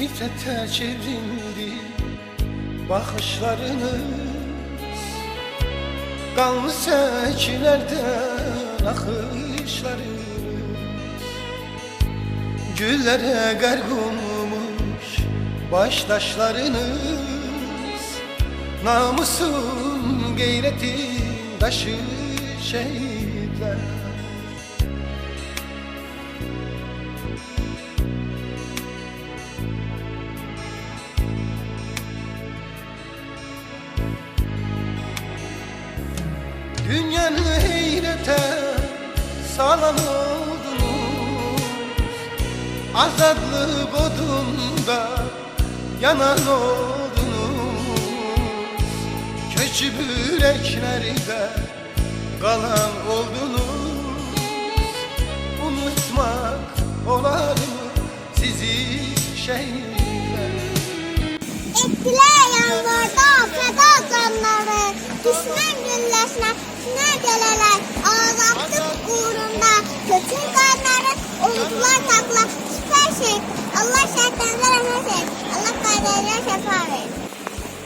nefrete çevrildi bakışlarınız Kanlı seçilerden akışlarınız Güllere garg olmuş baştaşlarınız Namusun gayretin taşı şehitler Dünyanı heyrete salan oldunuz Azadlık odunda yanan oldunuz. Köçü yüreklerde kalan oldunuz. Unutmak olar mı sizi şehitler Ettiler yalvarda feda canları Düşman geleler. Azatlık uğrunda. Kötü kanları Oldular takla. Süper şey. Allah şehitlerine rahmet et Allah kaderine şefa ver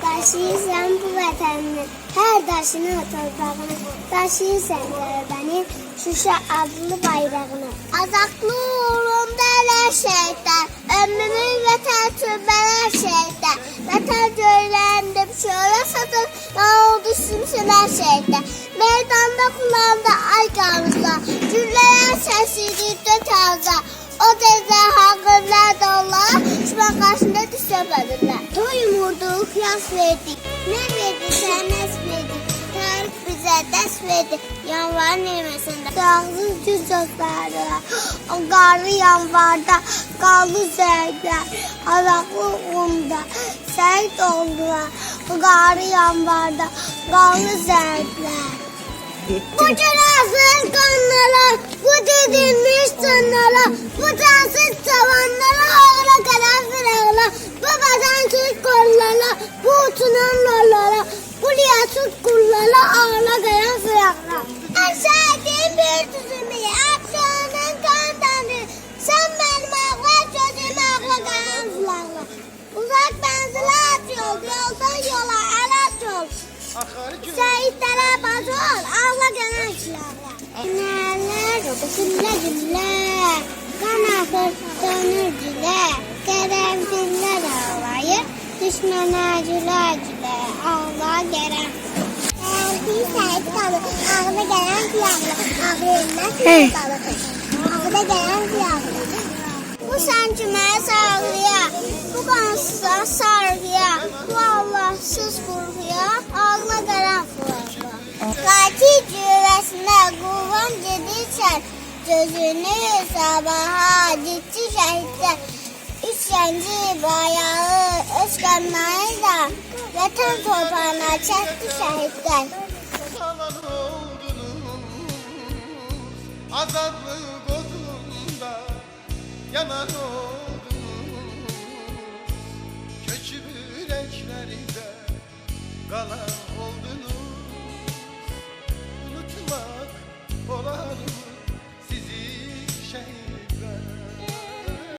Taşıyırsan bu vətənini Hər daşını torpağını Taşıyırsan benim Şuşa adlı bayrağını Azadlı uğrunda elə şehitler Ömrümün vətən türbələr şehitler Vətən göyləndim şöyle satın. Ne oldu simsilər şehitler yas verdik Ne verdi? Nəs verdik Tarix bizə dəst verdi. Yanvarın erməsində Dağsız düz sözlərdir O qarlı yanvarda Qaldı zənglər Araqlı onda Səhid oldular O qarlı yanvarda Qaldı zənglər bu cenazın kanlara, bu didilmiş canlara, bu cansız tavanlara ağla kalan firağla, bu badansız kollara, bu uçunan lollara, bu liyasız kullara ağla kalan Aşağıdığım bir tüzümü, akşamın kandanı, sen benim ağla sözümü ağla kalan firağla. Uzak benzile at yol, yoldan yola el at yol. Şehitlere başol, ağla gelen silahla. Güneller, gülle gülle, kan akır dönür. Keremsizler ağlayır, düşmana güle güle, ağla gelen. Ağla gelen ağlayanlar şehit kalır. Ağla gelen silahla. Bu sancıma sargıya, bu kansıza sargıya, bu Allahsız kurguya, ağla qaran fırla. Qatil cürəsində qurban gedirsən, gözünü sabaha ciddi şəhidlər. Üç gənci bayağı öz qanlarıyla vətən torpağına çəkdi şəhidlər. Azadlık odunda yanan oldunuz Köçü yüreklerde kalan